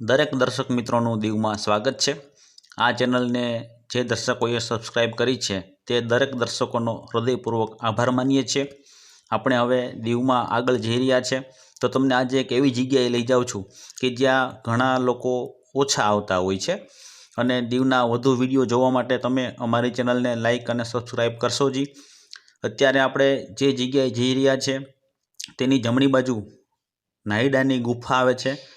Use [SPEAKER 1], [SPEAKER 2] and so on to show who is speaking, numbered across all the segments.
[SPEAKER 1] દરેક દર્શક મિત્રોનું દીવમાં સ્વાગત છે. આ ચેનલને જે દર્શકોએ સબસ્ક્રાઈબ કરી છે, તે દરેક દર્શકોનો હૃદયપૂર્વક આભાર માનીએ છીએ. આપણે હવે દીવમાં આગળ જઈ રહ્યા છે. તો તમને આજે એક એવી જગ્યાએ લઈ જાઉં છું કે જ્યાં ઘણા લોકો ઓછા આવતા હોય છે. અને દીવના વધુ વીડિયો જોવા માટે તમે અમારી ચેનલને લાઇક અને સબસ્ક્રાઈબ કરશો જી. અત્યારે આપણે જે જગ્યાએ જઈ રહ્યા છે, તેની જમણી બાજુ નાયડાની ગુફા આવે છે.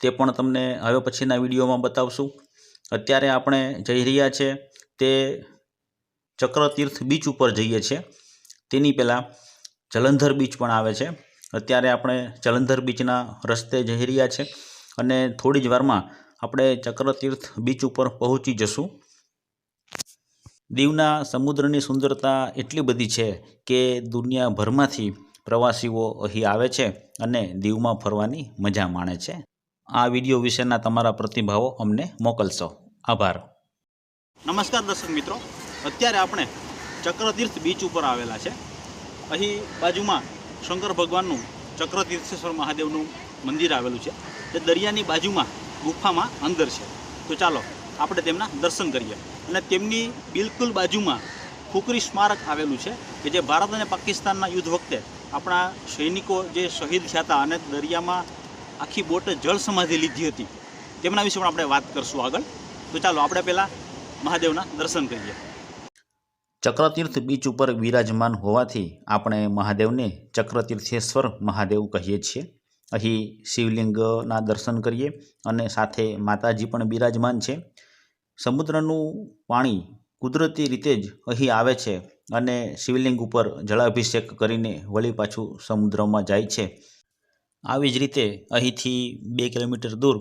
[SPEAKER 1] તે પણ તમને હવે પછીના વિડીયોમાં બતાવશું. અત્યારે આપણે જઈ રહ્યા છે તે ચક્રતીર્થ બીચ ઉપર જઈએ છીએ. તેની પહેલાં જલંધર બીચ પણ આવે છે. અત્યારે આપણે જલંધર બીચના રસ્તે જઈ રહ્યા છે અને થોડી જ વારમાં આપણે ચક્રતીર્થ બીચ ઉપર પહોંચી જશું. દીવના સમુદ્રની સુંદરતા એટલી બધી છે કે દુનિયાભરમાંથી પ્રવાસીઓ અહીં આવે છે અને દીવમાં ફરવાની મજા માણે છે. આ વીડિયો વિશેના તમારા પ્રતિભાવો અમને મોકલશો. આભાર. નમસ્કાર દર્શક મિત્રો. અત્યારે આપણે ચક્રતીર્થ બીચ ઉપર આવેલા છે. અહીં બાજુમાં શંકર ભગવાનનું ચક્રતીર્થેશ્વર મહાદેવનું મંદિર આવેલું છે. તે દરિયાની બાજુમાં ગુફામાં અંદર છે. તો ચાલો આપણે તેમના દર્શન કરીએ. અને તેમની બિલકુલ બાજુમાં ખુકરી સ્મારક આવેલું છે કે જે ભારત અને પાકિસ્તાનના યુદ્ધ વખતે આપણા સૈનિકો જે શહીદ થયા હતા અને દરિયામાં આખી બોટે જળ સમાધિ લીધી હતી. તેમના વિશે પણ આપણે વાત કરશું આગળ. તો ચાલો, આપણે પહેલાં મહાદેવના દર્શન કરીએ. ચક્રતીર્થ બીચ ઉપર વિરાજમાન હોવાથી આપણે મહાદેવને ચક્રતીર્થેશ્વર મહાદેવ કહીએ છીએ. અહીં શિવલિંગના દર્શન કરીએ અને સાથે માતાજી પણ બિરાજમાન છે. સમુદ્રનું પાણી કુદરતી રીતે જ અહીં આવે છે અને શિવલિંગ ઉપર જળાભિષેક કરીને વળી પાછું સમુદ્રમાં જાય છે. આવી જ રીતે અહીંથી બે કિલોમીટર દૂર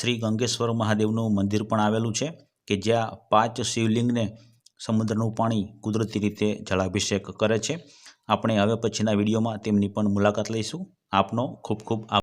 [SPEAKER 1] શ્રી ગંગેશ્વર મહાદેવનું મંદિર પણ આવેલું છે કે જ્યાં પાંચ શિવલિંગને સમુદ્રનું પાણી કુદરતી રીતે જળાભિષેક કરે છે. આપણે હવે પછીના વિડીયોમાં તેમની પણ મુલાકાત લઈશું. આપનો ખૂબ ખૂબ આભાર.